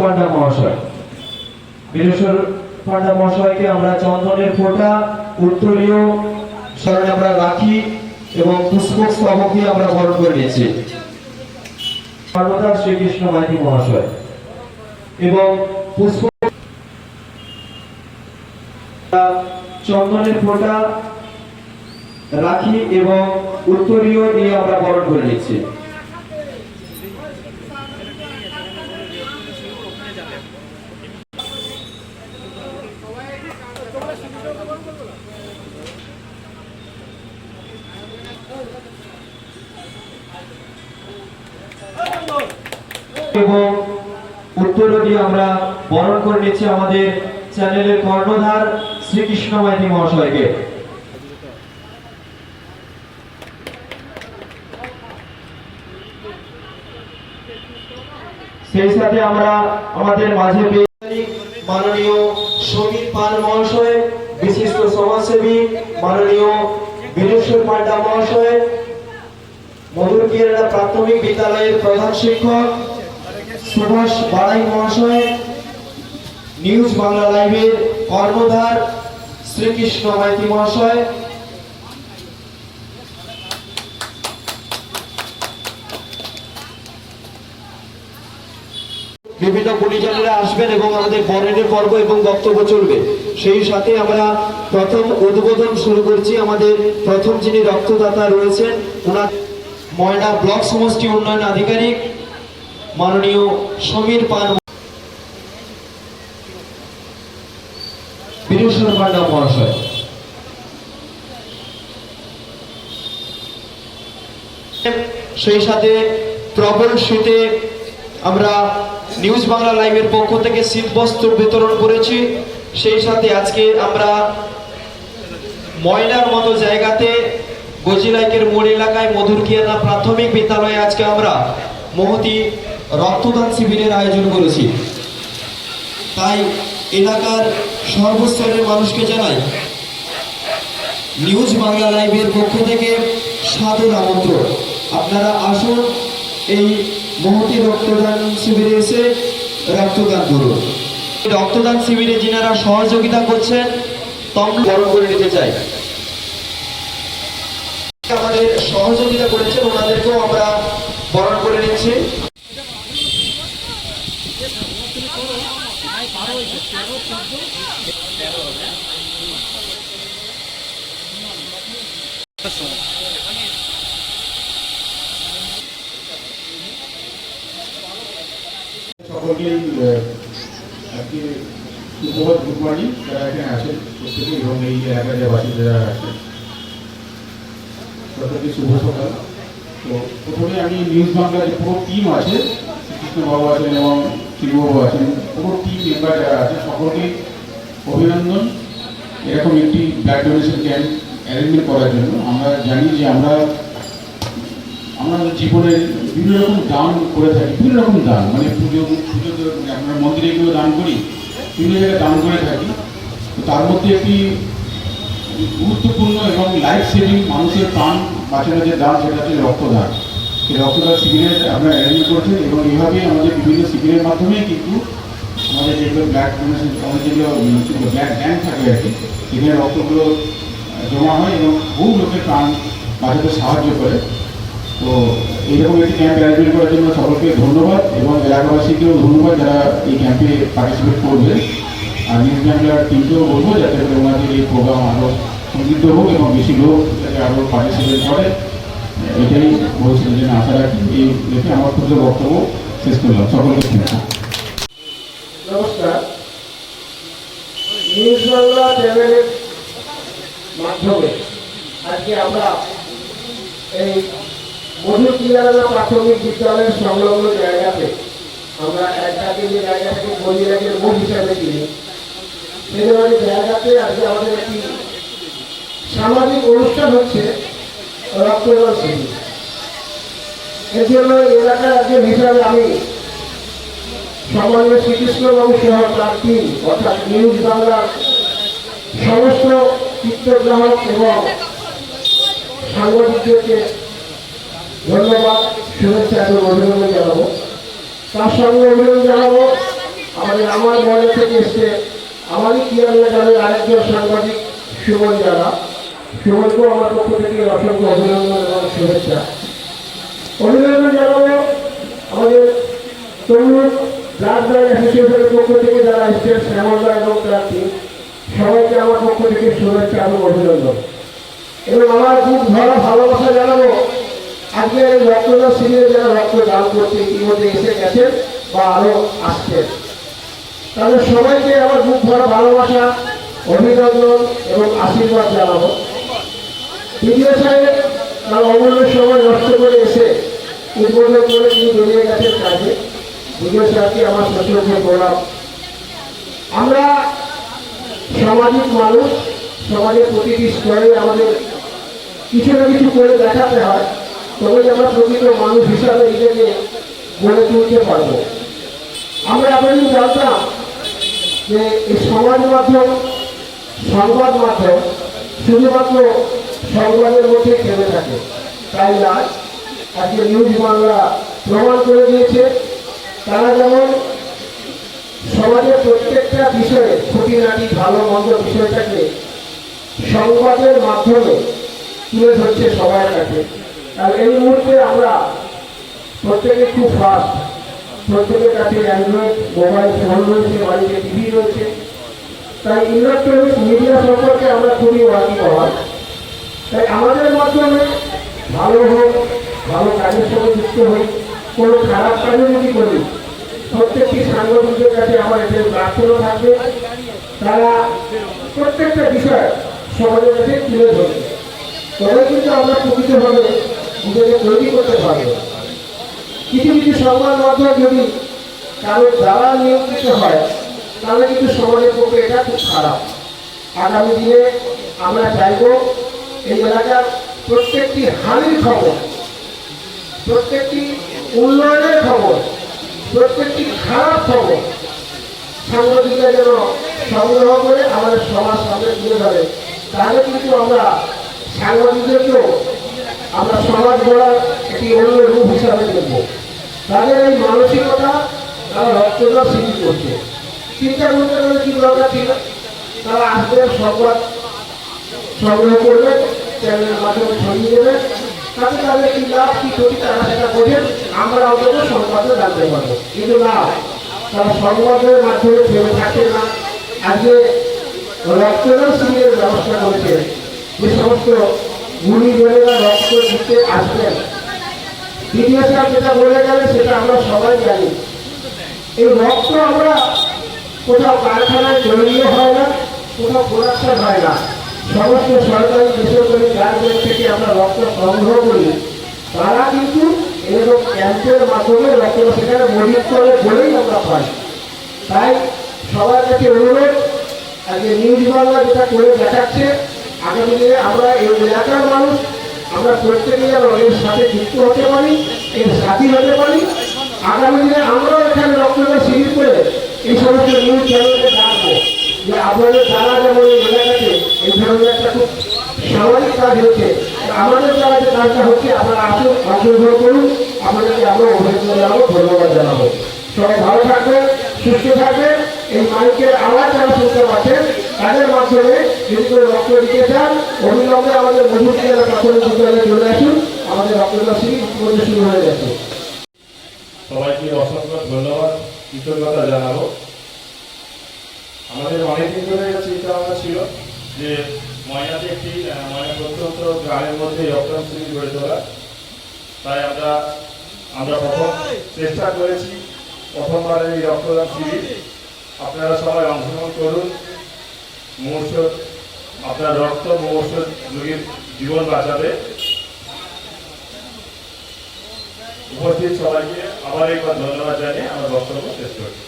পান্ডা মহাশয়। বীরেশ্বর পান্ডা মহাশয়কে আমরা চন্দনের ফোঁটা, উত্তরীয় স্মরণে আমরা রাখি এবং পুষ্পক স্তবকে আমরা বরণ করে নিয়েছি। সর্বদা শ্রীকৃষ্ণ মাইতি মহাশয় এবং পুষ্প চন্দনের ফোঁটা রাখি এবং উত্তরীয় দিয়ে আমরা বরণ করে নিচ্ছি এবং উত্তর দিয়ে আমরা বরণ করে নিচ্ছি আমাদের চ্যানেলের কর্ণধার শ্রীকৃষ্ণ মাইতি মহাশয়কে। সেই সাথে আমরা আমাদের মাঝে মাননীয় সমীর পাল মহাশয়, বিশিষ্ট সমাজসেবী মাননীয় বীরেশ্বর পান্ডা মহাশয় প্রাথমিক বিদ্যালয়ের প্রধান শিক্ষক সুভাষ বাড়াই মহাশয়, নিউজ বাংলা লাইভের কর্ণধার শ্রীকৃষ্ণ মাইতি মহাশয়। বিভিন্ন গুণীজনেরা আসবেন এবং আমাদের বর্ণের পর্ব এবং বক্তব্য চলবে। সেই সাথে আমরা প্রথম উদ্বোধন শুরু করছি। আমাদের প্রথম যিনি রক্তদাতা রয়েছেন ওনার ময়না ব্লক সমষ্টি উন্নয়ন আধিকারিক মাননীয় সমীর পান বীরেশ্বর পান্ডা মহাশয়। সেই সাথে প্রবল শীতে আমরা নিউজ বাংলা লাইভের পক্ষ থেকে শীত বস্ত্র বিতরণ করেছি। সেই সাথে আজকে আমরা ময়নার মতো জায়গাতে গজিলাইকের মোড় এলাকায় মধুরকিয়ানা প্রাথমিক বিদ্যালয়ে আজকে আমরা মহতি রক্তদান শিবিরের আয়োজন করেছি। তাই এলাকার সর্বস্তরের মানুষকে জানাই, নিউজ বাংলা লাইভের পক্ষ থেকে সাদর আমন্ত্রণ। আপনারা আসুন এই মহতি রক্তদান শিবিরে এসে রক্তদান করুন। রক্তদান শিবিরে যিনারা সহযোগিতা করছেন, তম বরণ করে নিতে চাই। আমাদের সহযোগিতা করেছেন, ওনাদেরকেও আমরা বরণ করে নিচ্ছি। সকলকেই আহ, আজকে সুপ্রভাত গুড মর্নিং যারা এখানে আছেন যে বাসিন্দা যারা আছেন প্রত্যেকে শুভ সকাল তো প্রথমে আমি নিউজ বাংলার যে পুরো টিম আছে কৃষ্ণবাবু আছেন এবং শিববাবু আছেন পুরো টিম মেম্বার যারা আছে, সকলকে অভিনন্দন। এরকম একটি ব্লাড ডোনেশন ক্যাম্প অ্যারেঞ্জমেন্ট করার জন্য। আমরা জানি যে আমরা আমরা জীবনে বিভিন্ন রকম দান করে থাকি, বিভিন্ন রকম দান। মানে পুজো পুজো মানে আমরা মন্দিরে গিয়েও দান করি, বিভিন্ন জায়গায় দান করে থাকি। তার মধ্যে একটি গুরুত্বপূর্ণ এবং লাইফ সেভিং মানুষের প্রাণ বাঁচানোর যে দান, সেটা হচ্ছে রক্তদান। রক্তদান শিবিরের আমরা অ্যারেঞ্জ করেছি এবং এইভাবেই আমাদের বিভিন্ন শিবিরের মাধ্যমে কিন্তু আমাদের যেগুলো ব্লাড ডোনেশন আমাদের যেগুলো ব্লাড ব্যাংক থাকে আর কি, সেখানে রক্তগুলো জমা হয় এবং বহু লোকের প্রাণ বাঁচাতে সাহায্য করে। তো এইরকম একটি ক্যাম্প অ্যারেঞ্জমেন্ট করার জন্য সকলকে ধন্যবাদ এবং এলাকাবাসীকেও ধন্যবাদ যারা এই ক্যাম্পে পার্টিসিপেট করবে। আর নিউজ বাংলার টিমকেও বলব যাতে করে ওনাদের এই প্রোগ্রাম আরও সমৃদ্ধ হোক এবং বেশি লোক যাতে আরও পার্টিসিপেট করে। এটাই ভবিষ্যতের জন্য আশা রাখি এই রেখে আমার ক্ষুদ্র বক্তব্য শেষ করলাম। সকলকে নমস্কার। নিউজ মাধ্যমে আজকে আমরা এই মধুর কিরানা প্রাথমিক বিদ্যালয়ের সংলগ্ন জায়গাতে আমরা একটাকে যে জায়গাটাকে বলিরাগের মুখ হিসাবে চিনি, সেই জায়গাতে আজকে আমাদের একটি সামাজিক অনুষ্ঠান হচ্ছে। রক্তদান শিবির এর জন্য এলাকার একজন হিসাবে আমি সম্মানীয় শ্রীকৃষ্ণবাবু সহ তার অর্থাৎ নিউজ বাংলার সমস্ত চিত্রগ্রাহক এবং সাংবাদিকদেরকে ধন্যবাদ শুভেচ্ছা এবং অভিনন্দন জানাব তার সঙ্গে অভিনন্দন জানাব আমাদের আমার মনে থেকে এসছে, আমারই কিরান্না গ্রামের আরেকজন সাংবাদিক সুমন যারা। সুমনকেও আমার পক্ষ থেকে অসংখ্য অভিনন্দন এবং শুভেচ্ছা। অভিনন্দন জানাব আমাদের তরুণ ব্যাংক অ্যাসোসিয়েশনের পক্ষ থেকে যারা এসছেন, শ্যামলদা এবং টিম সবাইকে আমার পক্ষ থেকে শুভেচ্ছা এবং অভিনন্দন। এবং আমার খুব ভালো ভালোবাসা জানাব আজকে এই রক্তদান যারা রক্ত দান করতে ইতিমধ্যে এসে গেছেন বা আরও আসছেন। তাদের সবাইকে আমার খুব বড় ভালোবাসা, অভিনন্দন এবং আশীর্বাদ জানাব। বিডিও সাহেব তার অমূল্য সময় নষ্ট করে এসে উদ্বোধন করে তিনি বেরিয়ে গেছেন কাজে বিডিও সাহেবকে আমার শ্বশুরকে বললাম? আমরা সামাজিক মানুষ, সমাজের প্রতিটি স্তরে আমাদের কিছু না কিছু করে দেখাতে হয় তবে আমরা প্রকৃত মানুষ হিসাবে নিজেকে গড়ে তুলতে পারব। আমরা এতদিন জানতাম যে এই সমাজ মাধ্যম, সংবাদ মাধ্যম শুধুমাত্র সংবাদের মধ্যে থেমে থাকে। তাই না আজকে নিউজ বাংলা প্রমাণ করে দিয়েছে, তারা যেমন সমাজের প্রত্যেকটা বিষয়ে খুঁটিনাটি ভালো মন্দ বিষয়টাকে সংবাদের মাধ্যমে তুলে ধরছে সবার কাছে। আর এই মুহূর্তে আমরা প্রত্যেকে খুব ফাস্ট প্রত্যেকের কাছে অ্যান্ড্রয়েড মোবাইল ফোন রয়েছে, বাড়িতে টিভি রয়েছে। তাই ইলেকট্রনিক মিডিয়া সম্পর্কে আমরা খুবই ওয়াকিবহাল। তাই আমাদের মাধ্যমে ভালো হোক, ভালো কাজের সঙ্গে যুক্ত হই কোনো খারাপ কাজও যদি করি, প্রত্যেকটি সাংবাদিকদের কাছে আমার এদের প্রার্থনা থাকবে। তারা প্রত্যেকটা বিষয় সমাজের কাছে তুলে ধরবে। তবে কিন্তু আমরা প্রকৃতভাবে নিজেকে তৈরি করতে পারব। কিছু কিছু সংবাদ মাধ্যম যদি কারোর দ্বারা নিয়ন্ত্রিত হয়, তাহলে কিন্তু সমাজের পক্ষে এটা খুব খারাপ। আগামী দিনে আমরা চাইব এই এলাকার প্রত্যেকটি হানির খবর, প্রত্যেকটি উন্নয়নের খবর, প্রত্যেকটি খারাপ খবর সাংবাদিকরা যেন সংগ্রহ করে আমাদের সমাজ সামনে তুলে ধরে, তাহলে কিন্তু আমরা সাংবাদিকদেরকেও আমরা সমাজ গড়ার একটি অন্য রূপ হিসাবে দেখব। তাদের এই মানসিকতা তারা রক্তদান শিবির করছে। চিন্তা করতে গেলে কি দরকার ছিল তারা আসবে, সংবাদ সংগ্রহ করবে চ্যানেলের মাধ্যমে ছড়িয়ে দেবে। তাতে তাদের কি লাভ, কি ক্ষতি, তারা সেটা বোঝেন। আমরা অন্তত সংবাদে জানতে পারব। কিন্তু না, তারা সংবাদের মাধ্যমে থেমে থাকে না। আজকে শিবিরের ব্যবস্থা করেছে। যে সমস্ত গুণীজনেরা রক্ত দিতে আসবেন সাহেব যেটা বলে গেলে সেটা আমরা সবাই জানি। এই রক্ত আমরা কোথাও কারখানায় তৈরিও হয় না, কোথাও প্রোডাকশন হয় না। সমস্ত সরকারি বেসরকারি গার্মেন্ট থেকে আমরা রক্ত সংগ্রহ করি। তারা কিন্তু এরকম ক্যাম্পের মাধ্যমে রক্ত সেখানে মজুত করে বলেই আমরা পাই। তাই সবার কাছে অনুরোধ, আজকে নিউজ বাংলা যেটা করে দেখাচ্ছে, আগামী দিনে আমরা এই এলাকার মানুষ, আমরা প্রত্যেকে যেন এর সাথে যুক্ত হতে পারি, এর সাথী হতে পারি। আগামী দিনে আমরাও এখানে রক্তদান শিবির করে এই সমস্ত নিউজ চ্যানেলকে ডাকবো যে আপনাদের দ্বারা যেমন এই এলাকাতে এই ধরনের একটা খুব সামাজিক কাজ হচ্ছে, আমাদের দ্বারা যে কাজটা হচ্ছে, আপনারা আসুন, অংশগ্রহণ করুন, আপনাদেরকে আমরা অভিনন্দন জানাব, ধন্যবাদ জানাব। সবাই ভালো থাকবেন, সুস্থ থাকবেন, এই মাইকের আওয়াজ যারা শুনতে পাচ্ছেন, তাদের মাধ্যমে যদি করে রক্ত দিতে চান অবিলম্বে আমাদের মধুর জেলা প্রাথমিক চলে আসুন, আমাদের রক্তদান শিবির শুরু হয়ে গেছে। সবাইকে অসংখ্য ধন্যবাদ, কৃতজ্ঞতা জানাব। আমাদের অনেকদিন ধরে একটা চিন্তা ভাবনা ছিল যে ময়নাতে একটি ময়না প্রত্যন্ত গ্রামের মধ্যে রক্তদান শিবির গড়ে তোলা। তাই আমরা আমরা প্রথম চেষ্টা করেছি প্রথমবারের এই রক্তদান শিবির আপনারা সবাই অংশগ্রহণ করুন। মুমূর্ষ আপনার রক্ত মুমূর্ষ রোগীর জীবন বাঁচাবে। উপস্থিত সবাইকে আবার একবার ধন্যবাদ জানিয়ে আমার বক্তব্য শেষ করছি।